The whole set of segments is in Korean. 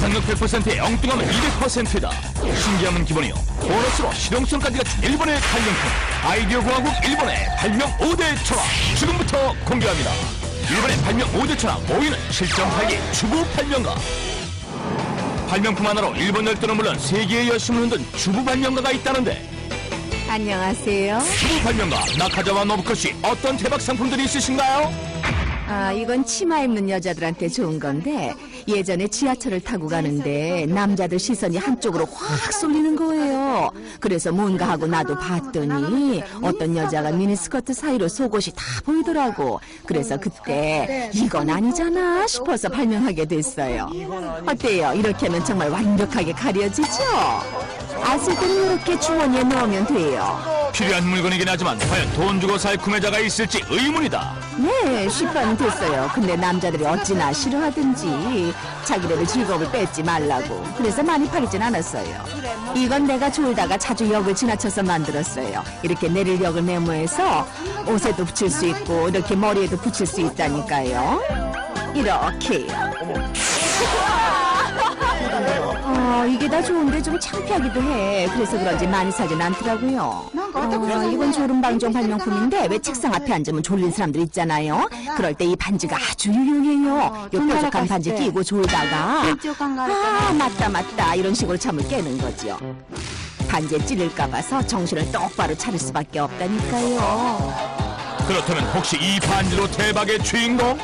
상상력 100%에 엉뚱함은 200%다. 신기함은 기본이요. 보너스로 실용성까지 갖춘 일본의 발명품. 아이디어 공화국 일본의 발명 5대 천왕. 지금부터 공개합니다. 일본의 발명 5대 천왕 5위는 7.8기 주부 발명가. 발명품 하나로 일본 열도는 물론 세계의 여심을 흔든 주부 발명가가 있다는데 안녕하세요. 주부 발명가 나카자와 노부코 씨 어떤 대박 상품들이 있으신가요? 아, 이건 치마 입는 여자들한테 좋은 건데 예전에 지하철을 타고 가는데 남자들 시선이 한쪽으로 확 쏠리는 거예요. 그래서 뭔가 하고 나도 봤더니 어떤 여자가 미니스커트 사이로 속옷이 다 보이더라고. 그래서 그때 이건 아니잖아 싶어서 발명하게 됐어요. 어때요? 이렇게 하면 정말 완벽하게 가려지죠? 때는 이렇게 주머니에 넣으면 돼요. 필요한 물건이긴 하지만 과연 돈 주고 살 구매자가 있을지 의문이다. 네, 쉽반은 됐어요. 근데 남자들이 어찌나 싫어하든지 자기네들 즐거움을 뺏지 말라고. 그래서 많이 팔리진 않았어요. 이건 내가 졸다가 자주 역을 지나쳐서 만들었어요. 이렇게 내릴 역을 메모해서 옷에도 붙일 수 있고 이렇게 머리에도 붙일 수 있다니까요. 이렇게요. 어, 이게 다 좋은데 좀 창피하기도 해. 그래서 그런지 많이 사진 않더라고요. 어, 이건 졸음방종 발명품인데 왜 책상 앞에 앉으면 졸린 사람들 있잖아요. 그럴 때 이 반지가 아주 유용해요. 요 뾰족한 반지 끼고 졸다가 아 맞다 맞다 이런 식으로 잠을 깨는 거죠. 반지에 찔릴까 봐서 정신을 똑바로 차릴 수밖에 없다니까요. 그렇다면 혹시 이 반지로 대박의 주인공?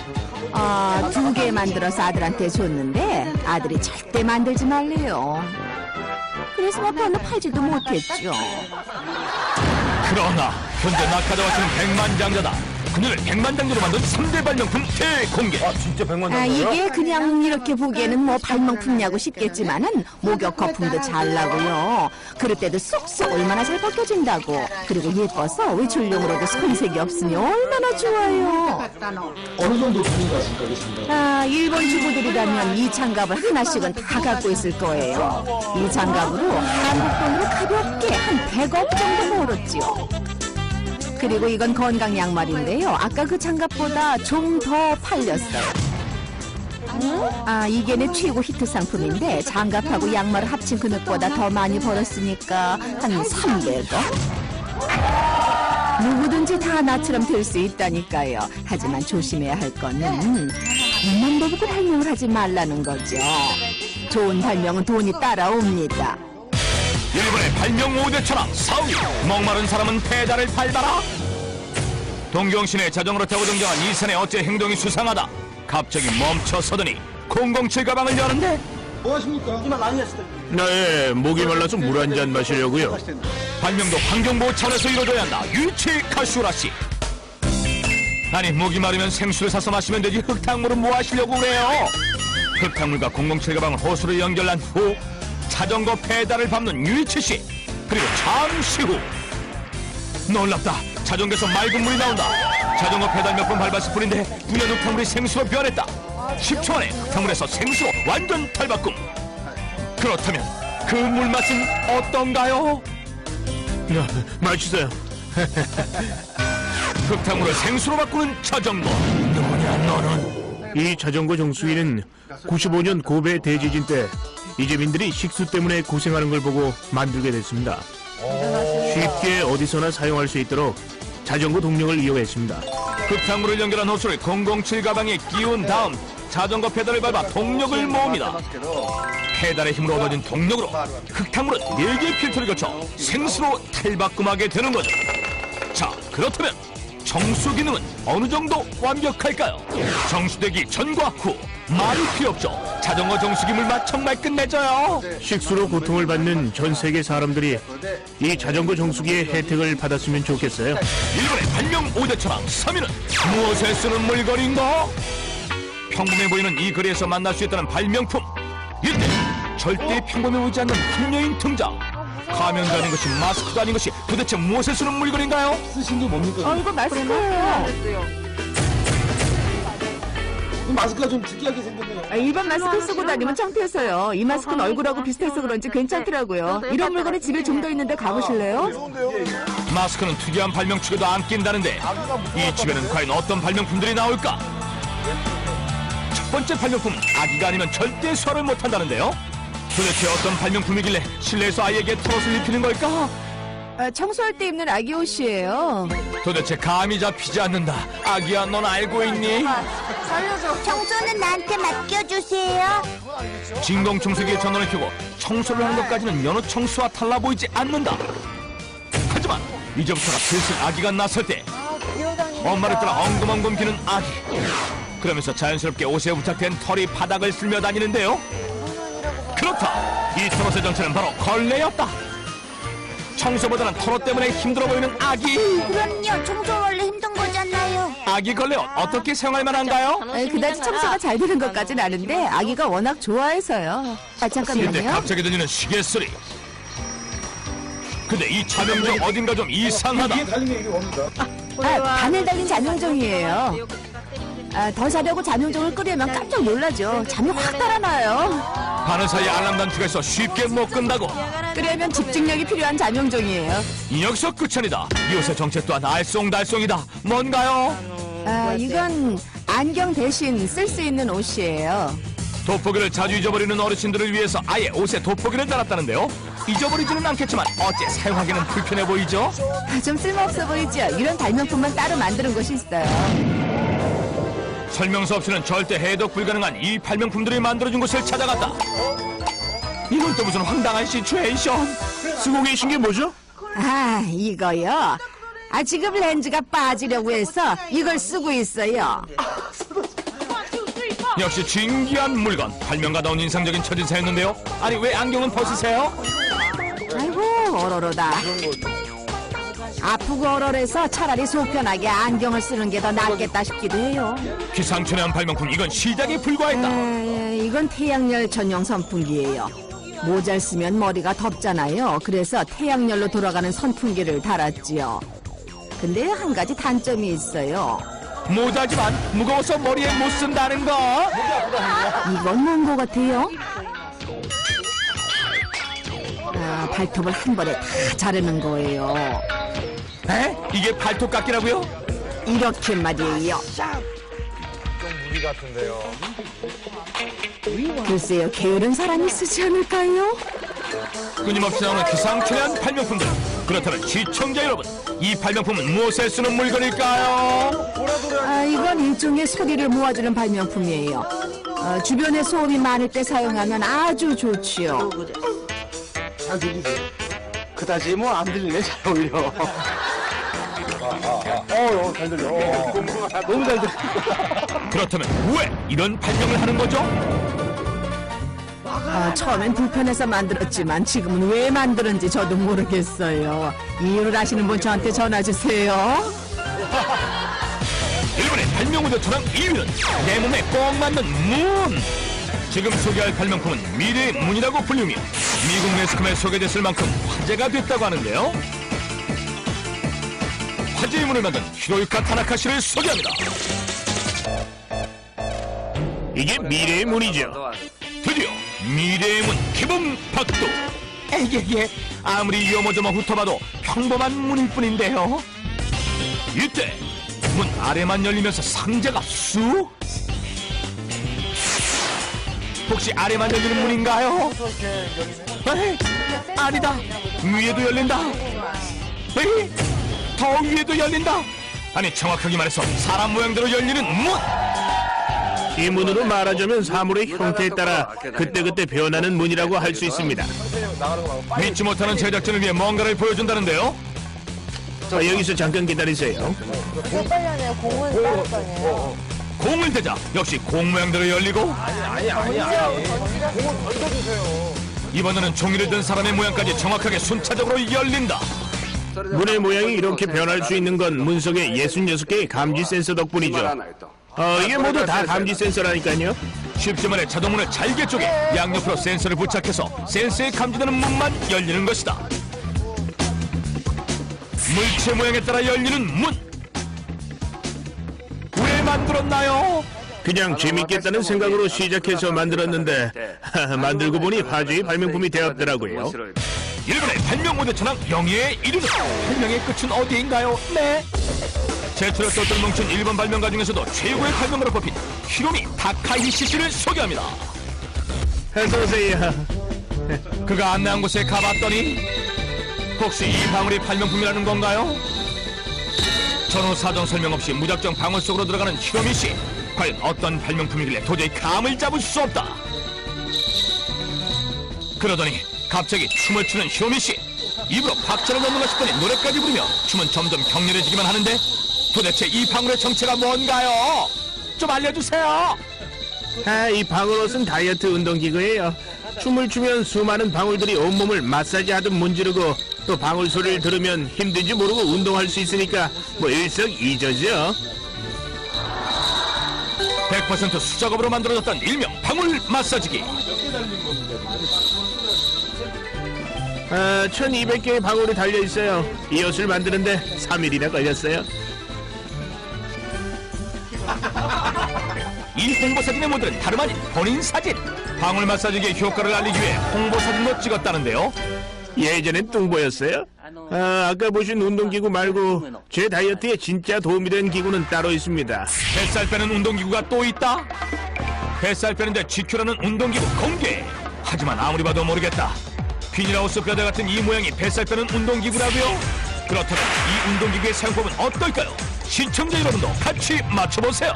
아, 두 개 만들어서 아들한테 줬는데 아들이 절대 만들지 말래요. 그래서 뭐 별로 팔지도 못했죠. 그러나 현재 낙하자 와 씨는 백만장자다. 그녀를 백만장자로 만든 3대 발명품 대공개. 진짜 백만 아, 이게 그냥 이렇게 보기에는 뭐 발명품냐고 싶겠지만은 목욕 거품도 잘 나고요. 그릇 때도 쏙쏙 얼마나 잘 벗겨진다고. 그리고 예뻐서 외출용으로도 손색이 없으니 얼마나 좋아요. 어느 정도 돈이 가실까 아, 일본 주부들이라면 이 장갑을 하나씩은 다 갖고 있을 거예요. 이 장갑으로 한국 돈으로 가볍게 한 100억 정도 벌었지요. 그리고 이건 건강 양말인데요. 아까 그 장갑보다 좀 더 팔렸어요. 아, 이게 내 최고 히트 상품인데 장갑하고 양말을 합친 금액보다 더 많이 벌었으니까 한 300억? 누구든지 다 나처럼 될 수 있다니까요. 하지만 조심해야 할 거는 돈만 버고 발명을 하지 말라는 거죠. 좋은 발명은 돈이 따라옵니다. 일본의 발명 5대 천왕 4위. 목마른 사람은 페달을 밟아라. 동경시내 자전거로 타고 등장한 이산의 어째 행동이 수상하다. 갑자기 멈춰서더니 007 가방을 여는데 뭐 하십니까? 이만 했을 때. 네, 목이 말라서 물 한 잔 마시려고요. 발명도 환경보호 차원에서 이루어져야 한다. 유치 카슈라 씨. 아니 목이 마르면 생수를 사서 마시면 되지 흙탕물은 뭐 하시려고 그래요? 흙탕물과 007 가방을 호수로 연결한 후 자전거 페달을 밟는 유이치 씨. 그리고 잠시 후 놀랍다. 자전거에서 맑은 물이 나온다. 자전거 페달 몇 번 밟았을 뿐인데 우연 흙탕물이 생수로 변했다. 10초 안에 흙탕물에서 생수로 완전 탈바꿈. 그렇다면 그 물맛은 어떤가요? 야, 맛있어요. 흙탕물을 생수로 바꾸는 자전거. 누구냐 너는? 이 자전거 정수기는 95년 고베 대지진 때 이재민들이 식수 때문에 고생하는 걸 보고 만들게 됐습니다. 쉽게 어디서나 사용할 수 있도록 자전거 동력을 이용했습니다. 흙탕물을 연결한 호수를 007 가방에 끼운 다음 자전거 페달을 밟아 동력을 모읍니다. 페달의 힘으로 얻어진 동력으로 흙탕물은 4개의 필터를 거쳐 생수로 탈바꿈하게 되는 거죠. 자, 그렇다면 정수 기능은 어느 정도 완벽할까요? 정수되기 전과 후 말이 필요 없죠. 자전거 정수기 물맛 정말 끝내줘요. 식수로 고통을 받는 전 세계 사람들이 이 자전거 정수기의 혜택을 받았으면 좋겠어요. 일본의 발명 5대 천왕 3위는 무엇에 쓰는 물건인가? 평범해 보이는 이 거리에서 만날 수 있다는 발명품 이때 절대 평범해 보이지 않는 한 여인 등장 가면도 아닌 것이 마스크도 아닌 것이 도대체 무엇에 쓰는 물건인가요? 쓰신 게 뭡니까? 어, 이거 마스크예요. 이 마스크가 좀 특이하게 생겼네요. 아, 일반 마스크 쓰고 다니면 창피해서요. 이 마스크는 얼굴하고 비슷해서 그런지 괜찮더라고요. 이런 물건이 집에 좀 더 있는데 가보실래요? 마스크는 특이한 발명치고도 안 낀다는데 이 집에는 과연 어떤 발명품들이 나올까? 번째 발명품 아기가 아니면 절대 소화를 못한다는데요. 도대체 어떤 발명품이길래 실내에서 아이에게 트롯을 입히는 걸까? 아, 청소할 때 입는 아기 옷이에요. 도대체 감이 잡히지 않는다. 아기야, 넌 알고 있니? 살려줘. 청소는 나한테 맡겨주세요. 진공 청소기에 전원을 켜고 청소를 하는 것까지는 여느 청소와 달라 보이지 않는다. 하지만 이제부터가 슬슬 아기가 나설 때 엄마를 따라 엉금엉금 기는 아기. 그러면서 자연스럽게 옷에 부착된 털이 바닥을 쓸며 다니는데요. 그렇다. 이 털옷의 정체는 바로 걸레였다. 청소보다는 털옷 때문에 힘들어 보이는 아기. 그럼요. 청소 원래 힘든 거잖아요. 아기 걸레옷 어떻게 사용할 만한가요? 아, 그다지 청소가 잘 되는 것까진 아는데 아기가 워낙 좋아해서요. 아 잠깐만요. 갑자기 들리는 시계 소리. 근데 이 차명종 어딘가 좀 이상하다. 아, 바늘 달린 잔용종이에요. 아, 더 자려고 잔용종을 끄려면 깜짝 놀라죠. 잠이 확 달아나요. 바늘 사이에 알람 단추가 있어 쉽게 못 끈다고. 끄려면 집중력이 필요한 잔용종이에요. 이 녀석 끝천이다. 이 옷의 정체 또한 알쏭달쏭이다. 뭔가요? 아, 이건 안경 대신 쓸 수 있는 옷이에요. 돋보기를 자주 잊어버리는 어르신들을 위해서 아예 옷에 돋보기를 달았다는데요. 잊어버리지는 않겠지만 어째 사용하기는 불편해 보이죠? 아, 좀 쓸모없어 보이죠? 이런 발명품만 따로 만드는 곳이 있어요. 설명서 없이는 절대 해독 불가능한 이 발명품들이 만들어준 곳을 찾아갔다. 이건 또 무슨 황당한 시츄에이션? 쓰고 계신 게 뭐죠? 아, 이거요. 아, 지금 렌즈가 빠지려고 해서 이걸 쓰고 있어요. 역시 진기한 물건. 발명가다운 인상적인 첫인사였는데요. 아니 왜 안경은 벗으세요? 아이고, 얼얼하다. 아프고 얼얼해서 차라리 속편하게 안경을 쓰는 게 더 낫겠다 싶기도 해요. 기상천외 한 발명품 이건 시작에 불과했다. 아, 이건 태양열 전용 선풍기예요. 모자를 쓰면 머리가 덥잖아요. 그래서 태양열로 돌아가는 선풍기를 달았지요. 근데 한 가지 단점이 있어요. 모자지만 무거워서 머리에 못 쓴다는 거. 이건 뭔것 같아요? 아, 발톱을 한 번에 다 자르는 거예요. 에? 이게 발톱 깎기라고요? 이렇게 말이에요. 글쎄요, 게으른 사람이 쓰지 않을까요? 끊임없이 나오는 기상천외한 발명품들. 그렇다면 시청자 여러분, 이 발명품은 무엇에 쓰는 물건일까요? 아, 이건 일종의 소리를 모아주는 발명품이에요. 어, 주변에 소음이 많을 때 사용하면 아주 좋지요. 그다지 뭐 안 들리네, 잘 오히려. 어, 잘 들려. 어. 너무 잘 들려. 그렇다면 왜 이런 발명을 하는 거죠? 아, 처음엔 불편해서 만들었지만 지금은 왜 만드는지 저도 모르겠어요. 이유를 아시는 분 저한테 전화 주세요. 일본의 발명우드 토랑 1위는 내 몸에 꼭 맞는 문. 지금 소개할 발명품은 미래의 문이라고 불리며 미국 매스컴에 소개됐을 만큼 화제가 됐다고 하는데요. 화제의 문을 만든 히로유카 타나카 씨를 소개합니다. 이게 미래의 문이죠. 드디어 미래의 문 기본 박도. 에게게 아무리 요모조모 훑어봐도 평범한 문일 뿐인데요. 이때 문 아래만 열리면서 상자가 쑥. 혹시 아래만 열리는 문인가요? 에이, 아니다. 위에도 열린다. 에이, 더 위에도 열린다. 아니 정확하게 말해서 사람 모양대로 열리는 문. 이 문으로 말하자면 사물의 형태에 따라 그때그때 변하는 문이라고 할 수 있습니다. 믿지 못하는 제작진을 위해 뭔가를 보여준다는데요. 자, 여기서 잠깐 기다리세요. 공을 대자 역시 공 모양대로 열리고 이번에는 종이를 든 사람의 모양까지 정확하게 순차적으로 열린다 문의 모양이 이렇게 변할 수 있는 건문 속의 66개의 감지 센서 덕분이죠. 어, 이게 모두 다 감지 센서라니까요. 쉽지 말해 자동문을 잘게 쪼개 양옆으로 센서를 부착해서 센서에 감지되는 문만 열리는 것이다 물체 모양에 따라 열리는 문 왜 만들었나요? 그냥 재밌겠다는 생각으로 시작해서 만들었는데 만들고 보니 화제의 발명품이 되었더라고요. 일본의 발명 모대 천왕 영예의 1위는 발명의 끝은 어디인가요? 네. 제철을 똘똘 뭉친 일본 발명가 중에서도 최고의 발명가로 뽑힌 히로미 타카히시 씨를 소개합니다. 오세요. 그가 안내한 곳에 가봤더니 혹시 이 방울이 발명품이라는 건가요? 전후 사정 설명 없이 무작정 방울 속으로 들어가는 히로미 씨. 과연 어떤 발명품이길래 도저히 감을 잡을 수 없다. 그러더니 갑자기 춤을 추는 히로미 씨. 입으로 박자를 넣는가 싶더니 노래까지 부르며 춤은 점점 격렬해지기만 하는데 도대체 이 방울의 정체가 뭔가요? 좀 알려주세요. 아, 이 방울옷은 다이어트 운동기구예요. 춤을 추면 수많은 방울들이 온몸을 마사지하듯 문지르고 또 방울 소리를 들으면 힘든지 모르고 운동할 수 있으니까 뭐 일석이조죠. 100% 수작업으로 만들어졌던 일명 방울 마사지기. 아, 1200개의 방울이 달려 있어요. 이 옷을 만드는데 3일이나 걸렸어요. 이 홍보 사진의 모델은 다름 아닌 본인 사진. 방울 마사지기의 효과를 알리기 위해 홍보 사진도 찍었다는데요. 예전엔 뚱보였어요. 아, 아까 보신 운동기구 말고 제 다이어트에 진짜 도움이 된 기구는 따로 있습니다. 뱃살 빼는 운동기구가 또 있다. 뱃살 빼는데 GQ라는 운동기구 공개. 하지만 아무리 봐도 모르겠다. 비닐하우스 뼈대 같은 이 모양이 뱃살 빼는 운동기구라고요? 그렇다면 이 운동기구의 사용법은 어떨까요? 시청자 여러분도 같이 맞춰보세요.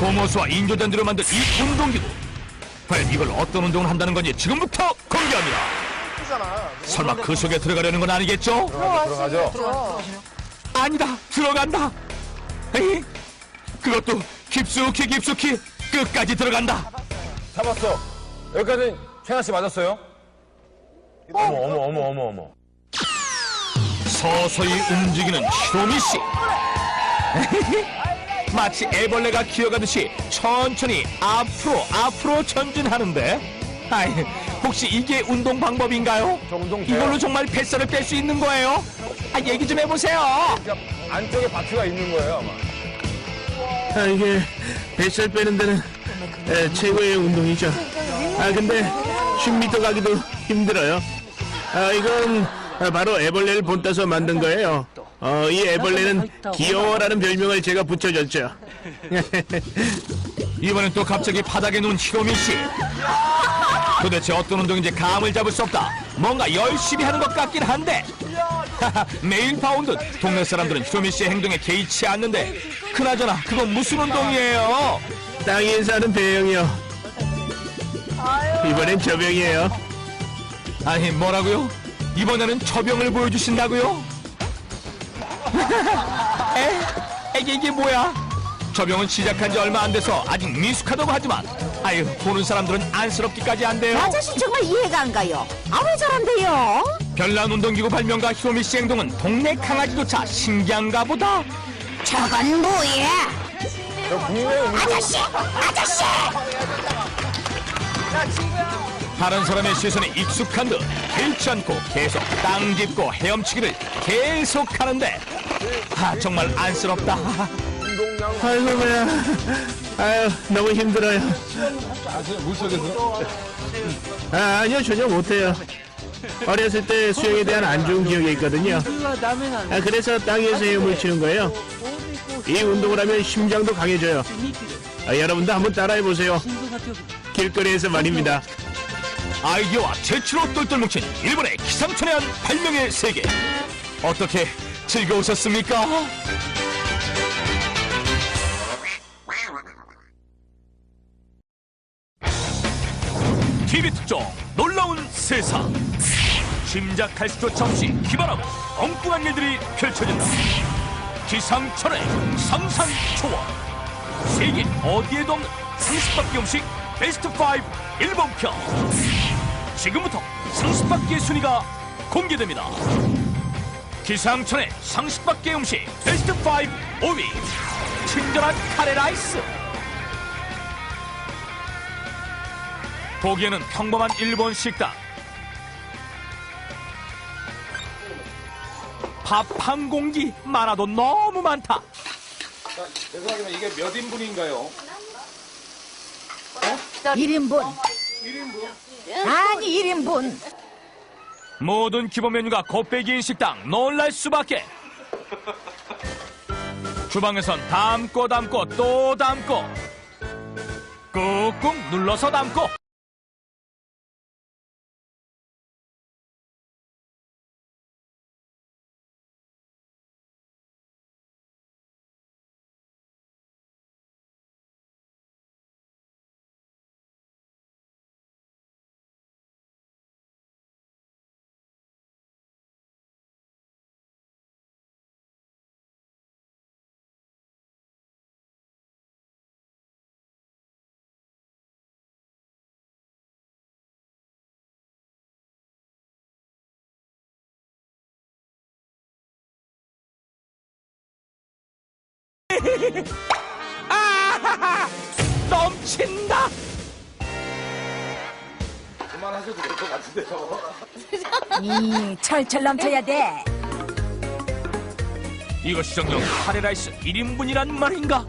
고모수와 인조잔디로 만든 이 운동기구. 과연 이걸 어떤 운동을 한다는 건지 지금부터 공개합니다. 설마 그 속에 들어가려는 건 아니겠죠? 들어가죠. 아니다 들어간다 에이 그것도 깊숙이 깊숙이 끝까지 들어간다 잡았어. 여기까지 최나 씨 맞았어요? 어머 어머 어머 어머 어머. 서서히 움직이는 히로미 씨 마치 애벌레가 기어가듯이 천천히 앞으로 앞으로 전진하는데 아이 혹시 이게 운동 방법인가요? 저 운동 돼요? 이걸로 정말 뱃살을 뺄 수 있는 거예요? 아 얘기 좀 해보세요 안쪽에 바트가 있는 거예요 아마. 아, 이게 뱃살 빼는 데는 에, 최고의 운동이죠. 아, 근데 10m 가기도 힘들어요. 아, 이건 아, 바로 애벌레를 본따서 만든 거예요. 어, 이 애벌레는 귀여워라는 별명을 제가 붙여줬죠. 이번엔 또 갑자기 바닥에 누운 히로미 씨. 도대체 어떤 운동인지 감을 잡을 수 없다. 뭔가 열심히 하는 것 같긴 한데. 매일 봐온 듯 동네 사람들은 히로미 씨의 행동에 개의치 않는데. 그나저나 그건 무슨 운동이에요? 땅 위에 사는 배영이요. 이번엔 저병이에요. 아니 뭐라고요? 이번에는 처병을 보여주신다고요? 에? 이게 이게 뭐야? 처병은 시작한 지 얼마 안 돼서 아직 미숙하다고 하지만 아유 보는 사람들은 안쓰럽기까지 한데요. 아저씨 정말 이해가 안 가요. 아왜 저런데요? 별난 운동기구 발명가 히로미 씨 행동은 동네 강아지조차 신기한가 보다. 저건 뭐야? 아저씨! 아저씨! 다른 사람의 시선에 익숙한 듯 개의치 않고 계속 땅 짚고 헤엄치기를 계속 하는데 아 정말 안쓰럽다. 아이고, 뭐야. 아유, 너무 힘들어요. 물속에서 아, 아니요, 전혀 못해요. 어렸을 때 수영에 대한 안 좋은 기억이 있거든요. 아, 그래서 땅 위에서 헤엄을 치는 거예요. 이 운동을 하면 심장도 강해져요. 아, 여러분도 한번 따라해 보세요. 길거리에서 말입니다. 아이디어와 재치로 똘똘 뭉친 일본의 기상천외한 발명의 세계 어떻게 즐거우셨습니까? TV 특종 놀라운 세상 짐작할 수조차 없이 기발하고 엉뚱한 일들이 펼쳐진다 기상천외 상상 초월 세계 어디에도 없는 상식밖에 음식 베스트 5 일본편. 지금부터 상식밖의 순위가 공개됩니다. 기상천의 상식밖의 음식 베스트 5 5위 친절한 카레 라이스. 보기에는 평범한 일본 식당. 밥 한 공기 많아도 너무 많다. 죄송하지만 이게 몇 인분인가요? 1인분. 아니 1인분. 모든 기본 메뉴가 곱빼기인 식당 놀랄 수밖에. 주방에선 담고 담고 또 담고. 꾹꾹 눌러서 담고 아하하 넘친다 이 철철 넘쳐야 돼. 이것이 정녕 카레라이스 1인분이란 말인가?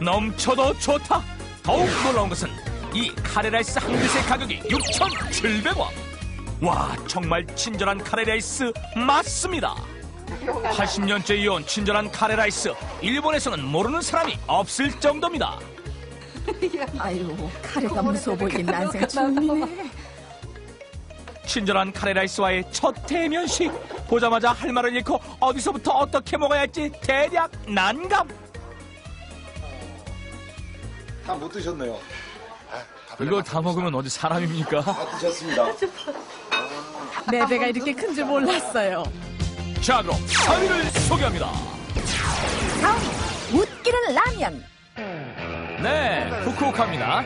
넘쳐도 좋다. 더욱 놀라운 것은 이 카레라이스 한 그릇의 가격이 6,700원. 와, 정말 친절한 카레라이스 맞습니다. 80년째 이어온 친절한 카레라이스. 일본에서는 모르는 사람이 없을 정도입니다. 아유, 카레가 무서워 보이긴 난생 처음이네. 친절한 카레라이스와의 첫 대면식. 보자마자 할 말을 잃고 어디서부터 어떻게 먹어야 할지 대략 난감. 다 못 드셨네요. 이걸 다 먹으면 어디 사람입니까? 다 드셨습니다. 내 배가 이렇게 큰 줄 몰랐어요. 자 그럼 3위를 소개합니다 4위 웃기는 라면. 네 후쿠오카입니다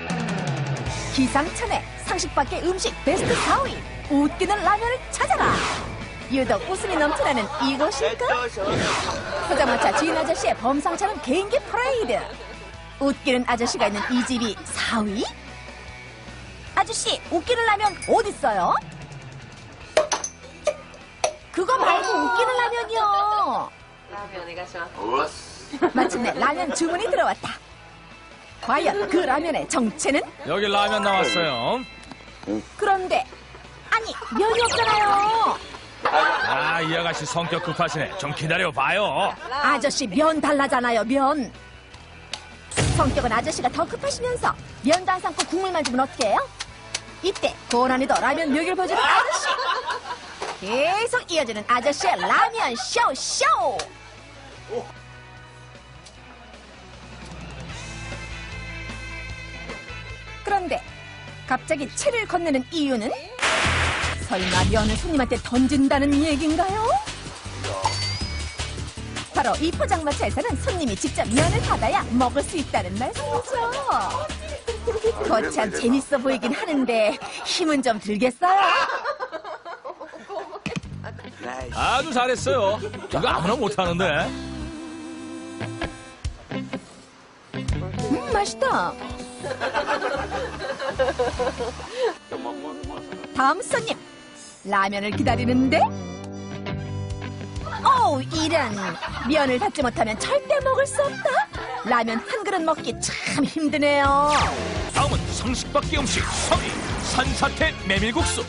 기상천외 상식 밖의 음식 베스트 4위. 웃기는 라면을 찾아라. 유독 웃음이 넘쳐나는 이곳일까? 포장마차 주인 아저씨의 범상처럼 개인기 퍼레이드. 웃기는 아저씨가 있는 이 집이 4위? 아저씨, 웃기는 라면 어딨어요? 그거 말고 웃기는 라면이요. 마침내 라면 주문이 들어왔다. 과연 그 라면의 정체는? 여기 라면 나왔어요 그런데 아니 면이 없잖아요. 아 이 아가씨 성격 급하시네 좀 기다려봐요 아저씨 면 달라잖아요 면. 성격은 아저씨가 더 급하시면서 면도 안 삶고 국물만 주면 어떡해요? 이때 고난이도 라면 묘기를 보여주는 아저씨. 계속 이어지는 아저씨의 라면 쇼쇼. 그런데 갑자기 채를 건네는 이유는 설마 면을 손님한테 던진다는 얘긴가요? 바로 이 포장마차에서는 손님이 직접 면을 받아야 먹을 수 있다는 말씀이죠. 거참 재밌어 보이긴 하는데 힘은 좀 들겠어요? 아주 잘했어요. 이거 아무나 못하는데. 음, 맛있다. 다음 손님 라면을 기다리는데? 오 이런. 면을 닫지 못하면 절대 먹을 수 없다. 라면 한 그릇 먹기 참 힘드네요. 다음은 상식밖의 음식 3위 산사태 메밀국수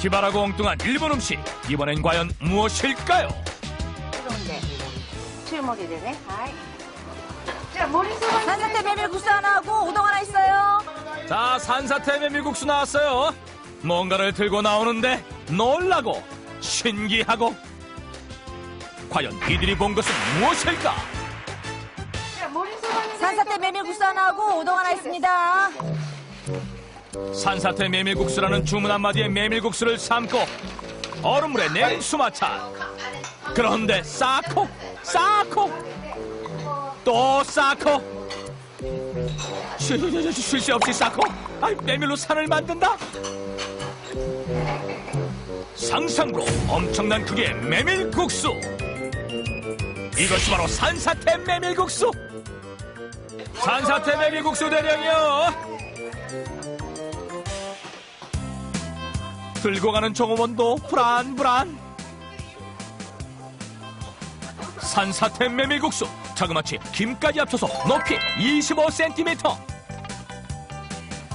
기발하고 엉뚱한 일본 음식 이번엔 과연 무엇일까요? 주먹이 되네. 자 머리소 산사태 메밀국수 하나 하고 우동 하나 있어요. 자 산사태 메밀국수 나왔어요. 뭔가를 들고 나오는데 놀라고 신기하고 과연 이들이 본 것은 무엇일까? 산사태 메밀국수 하나 하고 우동 하나 있습니다. 산사태 메밀국수라는 주문 한마디에 메밀국수를 삶고 얼음물에 냉수마차. 그런데 쌓고 쌓고 또 쌓고 쉴 새 없이 쌓고 아이, 메밀로 산을 만든다. 상상으로 엄청난 크기의 메밀국수. 이것이 바로 산사태 메밀국수. 산사태 메밀국수 대령이요 들고 가는 정호원도 불안불안. 산사태 메밀국수 자그마치 김까지 합쳐서 높이 25cm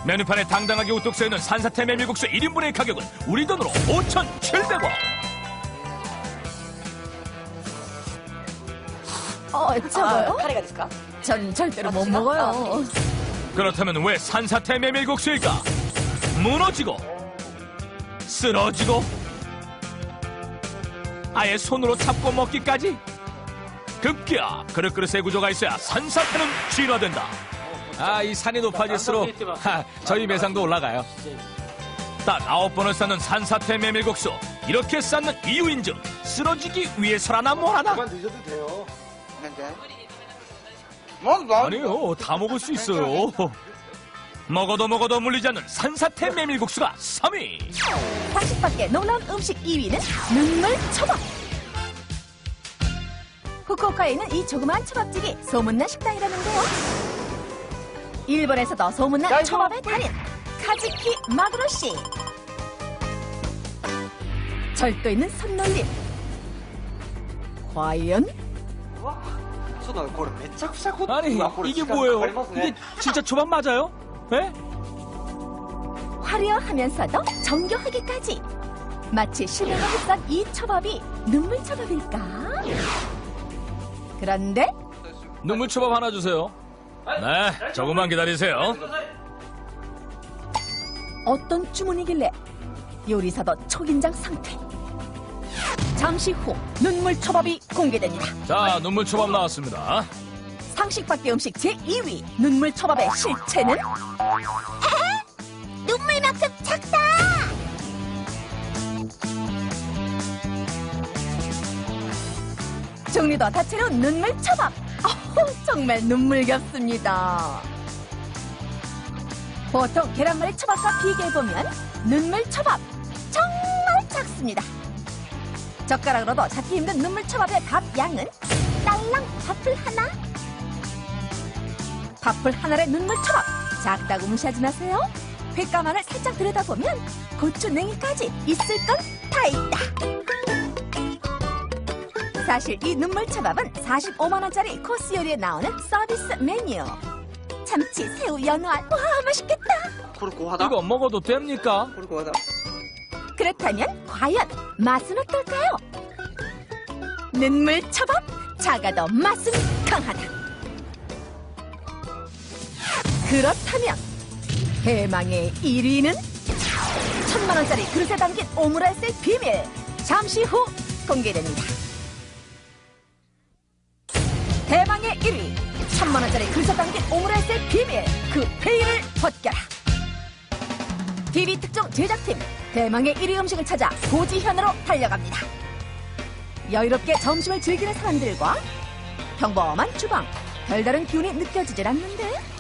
메뉴판에 당당하게 우뚝 서있는 산사태 메밀국수 1인분의 가격은 우리 돈으로 5,700원 어, 차가요? 아, 카레가 됐을까? 전 절대로 못 먹어요. 아, 네. 그렇다면 왜 산사태 메밀국수일까? 무너지고 쓰러지고 아예 손으로 잡고 먹기까지 급기야 그릇그릇의 구조가 있어야 산사태는 진화된다. 아 이 산이 높아질수록 하, 저희 매상도 올라가요. 딱 아홉 번을 쌓는 산사태 메밀국수 이렇게 쌓는 이유인즉 쓰러지기 위해서라나 뭐라나? 그만 드셔도 돼요. 아니요 다 먹을 수 있어요 먹어도 먹어도 물리지 않는 산사태 메밀국수가 3위 상식밖에 놀라운 음식 2위는 눈물 초밥. 후쿠오카에 있는 이 조그만 초밥집이 소문난 식당이라는데요. 일본에서도 소문난 초밥의 달인 카즈키 마그로 씨. 절도 있는 손놀림. 과연 そうだこれめちゃくちゃこ 아니 うわこれ 이게 時間か 뭐예요? かりますね 이게 진짜 초밥 맞아요? 예? 화려하면서도 정교하기까지. 마치 실내로 흡산 이 초밥이 눈물 초밥일까? 그런데 눈물 초밥 하나 주세요 네 조금만 기다리세요 어떤 주문이길래 요리사도 초긴장 상태. 잠시 후 눈물 초밥이 공개됩니다. 자 눈물 초밥 나왔습니다 상식 밖의 음식 제2위 눈물 초밥의 실체는 눈물만큼 작다. 종류도 다채로운 눈물 초밥. 어후, 정말 눈물겹습니다. 보통 계란말이 초밥과 비교해보면 눈물 초밥 정말 작습니다. 젓가락으로도 잡기 힘든 눈물 초밥의 밥 양은 딸랑 밥풀 하나? 밥풀 하나를 눈물처럼 작다고 무시하지 마세요. 횟가마를 살짝 들여다보면 고추냉이까지 있을 건 다 있다. 사실 이 눈물초밥은 45만원짜리 코스 요리에 나오는 서비스 메뉴. 참치, 새우, 연어알, 와 맛있겠다. 고르고하다. 이거 먹어도 됩니까? 고르고하다. 그렇다면 과연 맛은 어떨까요? 눈물초밥, 작아도 맛은 강하다. 그렇다면 대망의 1위는 천만 원짜리 그릇에 담긴 오므라이스의 비밀 잠시 후 공개됩니다. 대망의 1위 천만 원짜리 그릇에 담긴 오므라이스의 비밀 그 회의를 벗겨라. TV 특종 제작팀 대망의 1위 음식을 찾아 고지현으로 달려갑니다. 여유롭게 점심을 즐기는 사람들과 평범한 주방 별다른 기운이 느껴지질 않는데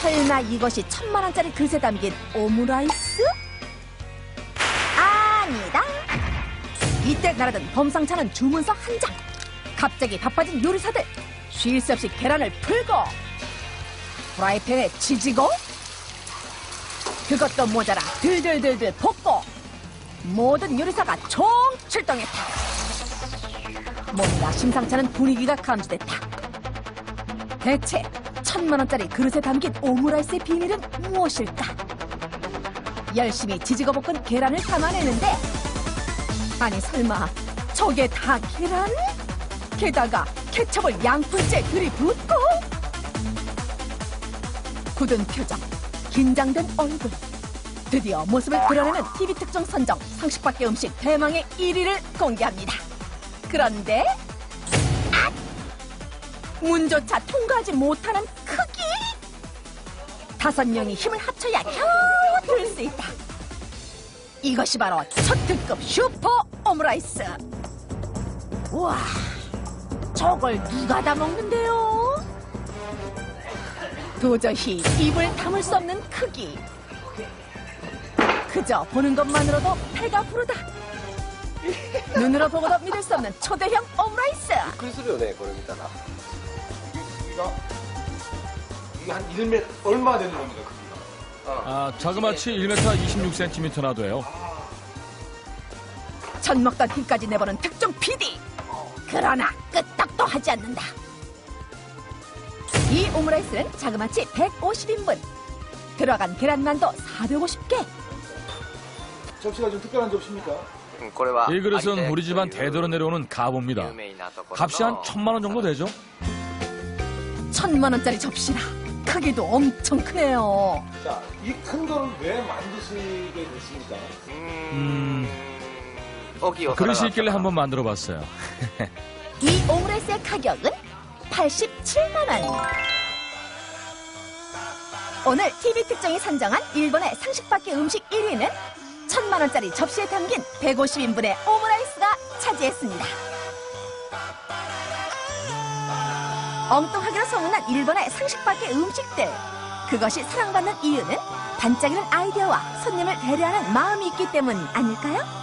설마 이것이 천만 원짜리 그릇에 담긴 오므라이스? 아니다. 이때 날아든 범상찮은 주문서 한 장. 갑자기 바빠진 요리사들 쉴 새 없이 계란을 풀고 프라이팬에 지지고 그것도 모자라 들들들들 볶고 모든 요리사가 총 출동했다. 뭔가 심상찮은 분위기가 감지됐다. 대체 천만 원짜리 그릇에 담긴 오므라이스의 비밀은 무엇일까? 열심히 지지고 볶은 계란을 담아내는데 아니 설마 저게 다 계란? 게다가 케첩을 양푼째 들이붓고 굳은 표정, 긴장된 얼굴 드디어 모습을 드러내는 TV 특종 선정 상식 밖의 음식 대망의 1위를 공개합니다. 그런데 앗! 문조차 통과하지 못하는 다섯 명이 힘을 합쳐야 겨우 들 수 있다. 이것이 바로 초특급 슈퍼 오므라이스. 우와, 저걸 누가 다 먹는데요? 도저히 입을 담을 수 없는 크기. 그저 보는 것만으로도 배가 부르다. 눈으로 보고도 믿을 수 없는 초대형 오므라이스. 큰 소리요, 네, 고름이다가. 이게 한 1m 얼마 되는 겁니다, 크기가. 그 아. 아, 자그마치 1m 26cm나 돼요. 전 먹던 힘까지 내보는 특정 PD. 그러나 끄떡도 하지 않는다. 이 오므라이스는 자그마치 150인분. 들어간 계란만도 450개. 접시가 좀 특별한 접시입니까? 이 그릇은 우리 집안 대대로 내려오는 가보입니다. 값이 한 천만 원 정도 되죠? 천만 원짜리 접시라. 크기도 엄청 크네요. 자, 이 큰 거를 왜 만드시게 됐습니까? 음, 음... 그릇이 있길래 한번 만들어 봤어요. 이 오므렛의 가격은 87만원. 오늘 TV 특정이 선정한 일본의 상식밖의 음식 1위는 1000만원짜리 접시에 담긴 150인분의 오므라이스가 차지했습니다. 엉뚱하기로 소문난 일본의 상식밖의 음식들. 그것이 사랑받는 이유는 반짝이는 아이디어와 손님을 배려하는 마음이 있기 때문 아닐까요?